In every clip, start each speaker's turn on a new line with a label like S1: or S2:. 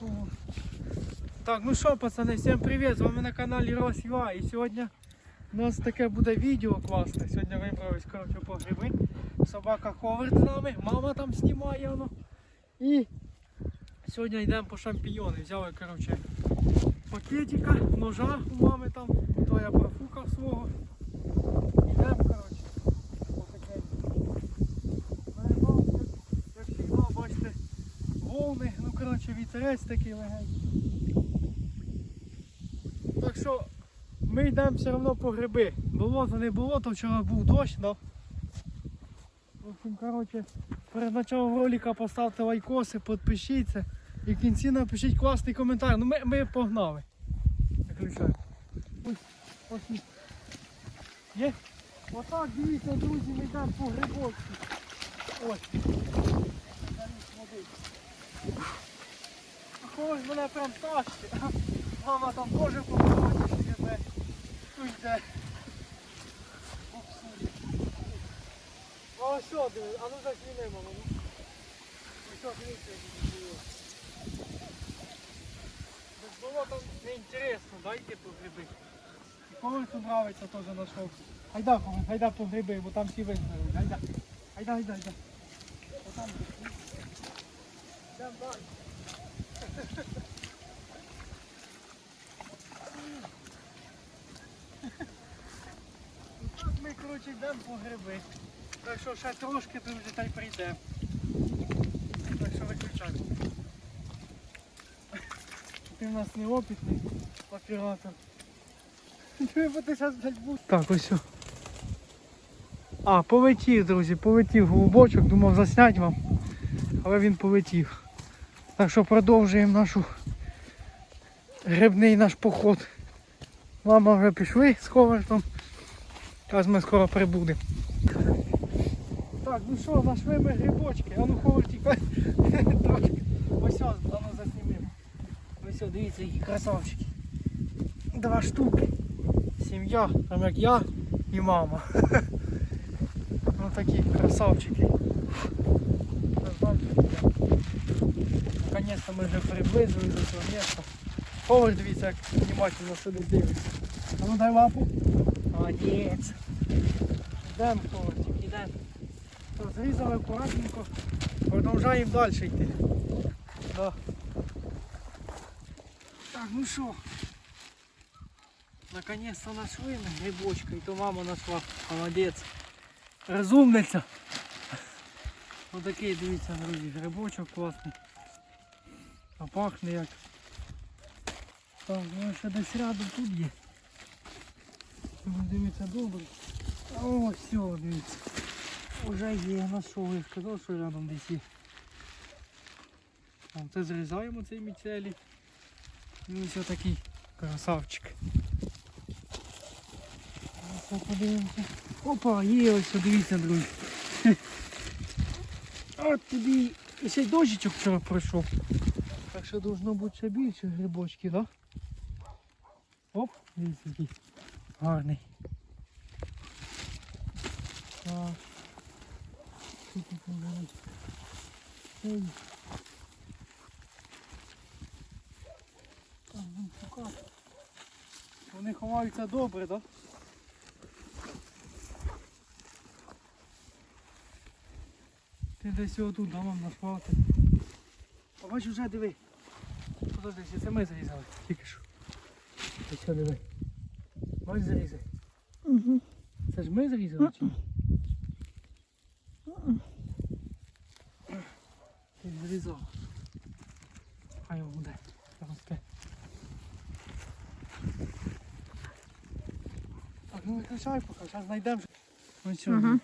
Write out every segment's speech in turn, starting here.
S1: Богу. Так, ну що, пацани, всім привіт! З вами на каналі Рос.ua і сьогодні у нас таке буде відео класне. Сьогодні вибрались коротше, по гриби. Собака Ховард з нами, мама там знімає воно. І сьогодні йдемо по шампіньони. Взяли коротше, пакетика, ножа у мами там, то я профукав свого. Йдемо, коротше, потихеньку. Наїбав, як, як завжди, бачите, волни, ну коротше вітерець такий легенький. Так що ми йдемо все одно по гриби. Було то не було, то вчора був дощ, да? В общем, коротше, перед началом ролика поставте лайкоси, підпишіться і в кінці напишіть класний коментар. Ну ми, ми погнали. Ось, ось. Є? Отак, дивіться, друзі, ми йдемо по грибочку. Ось. Когось мене прям тащить. Мама там теж по грибочку тебе. Тут йде. Буксує. О, що, диви, а ну засніми, мама. ну. Ось що, дивіться, як живе. Без болота не інтересно, дайте по гриби. І Ковальцу нравиться теж знайшов. Гайда, Коваль, гайда по гриби, бо там всі вигнали. Гайда. Гайда, гайда, гайда. Отам. Йдемо далі. Так ми, коротше, йдемо по гриби. Так що ще трошки друзі, та й прийдемо. Так що виключаємо. Ти в нас оператор. Зараз блядь, будеш. Так, ось. А, полетів, друзі, полетів голубочок, думав засняти вам, але він полетів. Так що продовжуємо нашу грибний наш поход. Мама вже пішли з Ховартом. Зараз ми скоро прибудемо. Так, ну що, знайшли ми грибочки. А ну Ховард тікай. Трошки. Ось ось, а ну заснімемо. Ось дивіться, які красавчики. Два штуки. Сім'я, там як я і мама. Ну такі красавчики. Наконец-то ми вже приблизили до цього місця. Ховард, дивіться, як внимательно сидить дивиться. А ну дай лапу. Молодець. Йдемо, Ховартик, йдемо. То Зрізали акуратненько. Продовжаємо далі йти. Да. Так, ну що. Наконец-то нашли ми грибочка, і то мама нашла. Молодець. Розумниця. Отакий, дивіться, друзі, грибочок класний. А пахне як. Так, ну ще десь рядом тут є. Ну, Дивіться добре. О, все, дивіться. Уже є, знайшов, я сказав, що рядом десь є. Це зрізаємо цей міцелі. І ось такий красавчик. Опа, є ось, дивіться, друзі. От тобі ще й дощичок вчора пройшов. Так що должно бути ще більше грибочків, так? Да? Оп, дивіться який гарний. Так. Тут? Ой. Вони ховаються добре, так? Да? Ти десь його тут домом нашвати. А бачу вже диви. Подожди, це ми зарізали. Тільки що. Ось що диви. Бач зарізай.
S2: Угу.
S1: Це ж ми зарізали чи? Ні? Хай буде. Росте. Так, ну виключай поки, зараз знайдемо. Ось.
S2: Ага.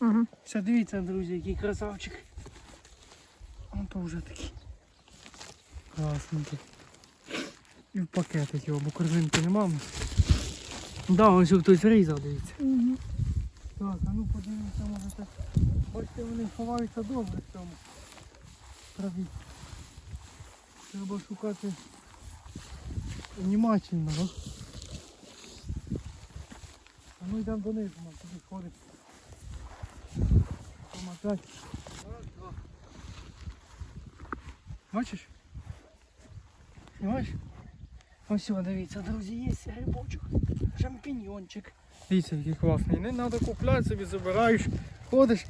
S2: Ага.
S1: Все, дивіться, друзі, який красавчик. Он то вже такий. Красненький. І в пакетик його, бо корзинки нема. Да, ось хтось різав, дивіться.
S2: Угу.
S1: Так, а ну подивимося, може так. Бачите, вони ховаються добре в цьому. Траві. Треба шукати внимательно, да? А ну йдемо донизу, нам туди сходить. Там опять. Раз, два. Бачиш? Знімаєш? Ось, дивіться, друзі, є грибочок. Шампіньончик. Дивіться, який класний. Не треба купляти собі, забираєш, ходиш.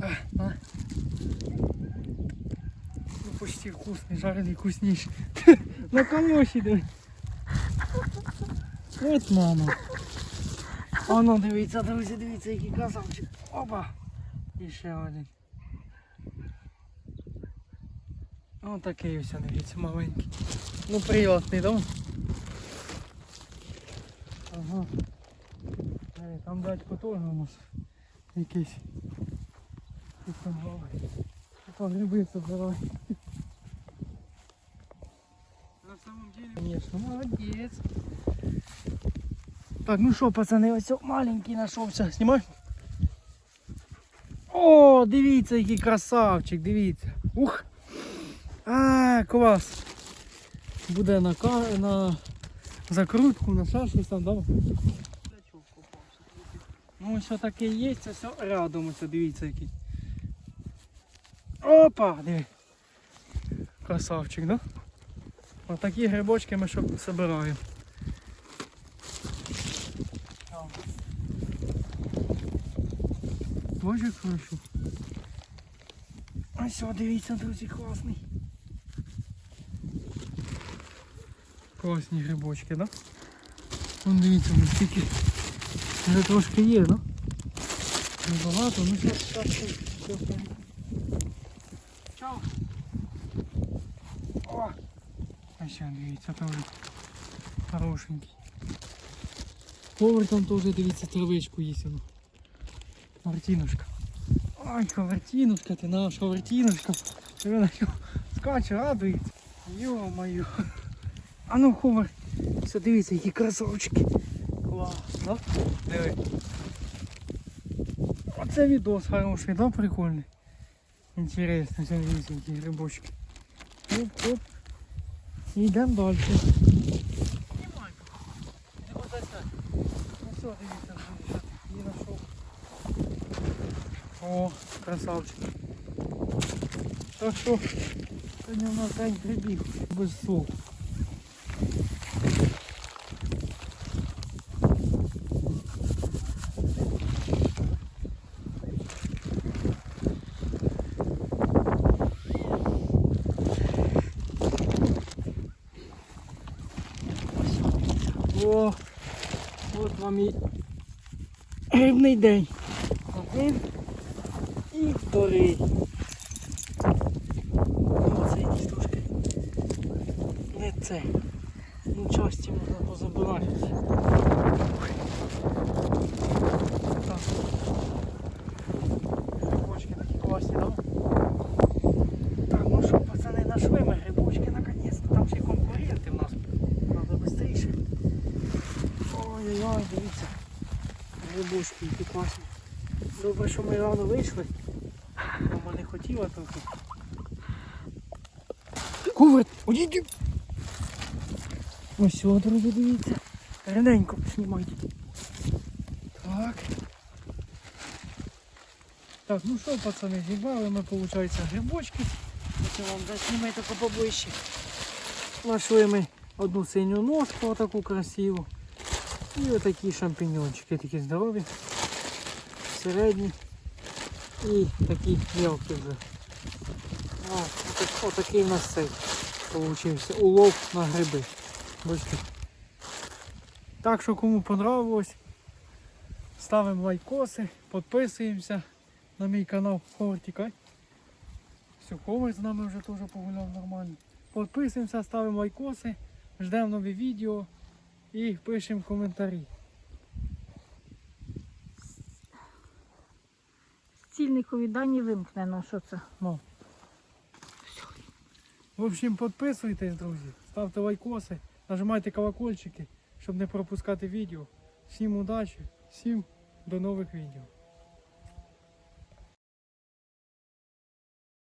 S1: А, а. Почти вкусний, жарений вкусніший. На камоші диви. От мама. Оно, дивіться, друзі, дивіться, який красавчик. Опа. І ще один. Ось такий ось, дивіться, маленький. Ну приятний, да? Ага. Там дядько теж у нас якийсь. Щось там гриби собирай. Конечно, молодец. Так, ну що, пацани, ось маленький знайшовся. Знімай. О, дивіться, який красавчик, дивіться. Ух! А, клас. Буде на, на закрутку, на щось там, да? Ну, що таке є, це все рядом, ось дивіться який. Опа! Диви. Красавчик, да? Отакі грибочки ми що собираємо. Боже, хорошо. Ось, о, дивіться, друзі, класний. Класні грибочки, да? Вон дивіться, вже скільки вже трошки є, да? Небагато, ну зараз так все. все. Чао. О! А ще дивіться, теж хорошенький. Повар там теж, дивіться, травичку їсть воно. Мартинушка. Ой, Хавартинушка, ти наш Хавартинушка. Вона скаче, радується. Йо-моє. А ну, Ховар. Все, дивіться, які красавчики. Клас, да? Диви. Оце відос хороший, да, прикольний. Інтересно, дивіться, які грибочки. Оп-оп. І йдемо далі. Ну все, дивіться, знайшов. О, красавчик. Так що, сьогодні у нас день грибів без солу. О, от вам і рибний день. Один і вторий. Оце якісь трошки. Не це. Ну часті можна позабирати. Так. Грибочки такі класні, да? Так, ну що, пацани, нашли ми грибочки наконець-то. Там ще й конкуренти в нас. Надо швидше. Ой-ой-ой, дивіться. Які класні. Добре, що ми рано вийшли. Мама не хотіла трохи. Ковид! Одійди! Ось сюди, друзі, дивіться. Рененько знімайте. Так. Так, ну що, пацани, зібрали ми, виходить, грибочки. Ось вам засніми тако поближче. Нашли ми одну синю ножку, отаку красиву. І отакі шампіньончики, такі здорові, середні і такі мелкі вже. О, отак, отакий у нас цей улов на гриби. Бачите. Так що кому понравилось, ставимо лайкоси, підписуємося на мій канал Тікай. Все, Ховар з нами вже теж погуляв нормально. Підписуємося, ставимо лайкоси, ждемо нові відео і пишемо коментарі.
S2: Стільникові дані вимкнено, що це?
S1: Ну. В общем, підписуйтесь, друзі, ставте лайкоси, нажимайте колокольчики, щоб не пропускати відео. Всім удачі, всім до нових відео.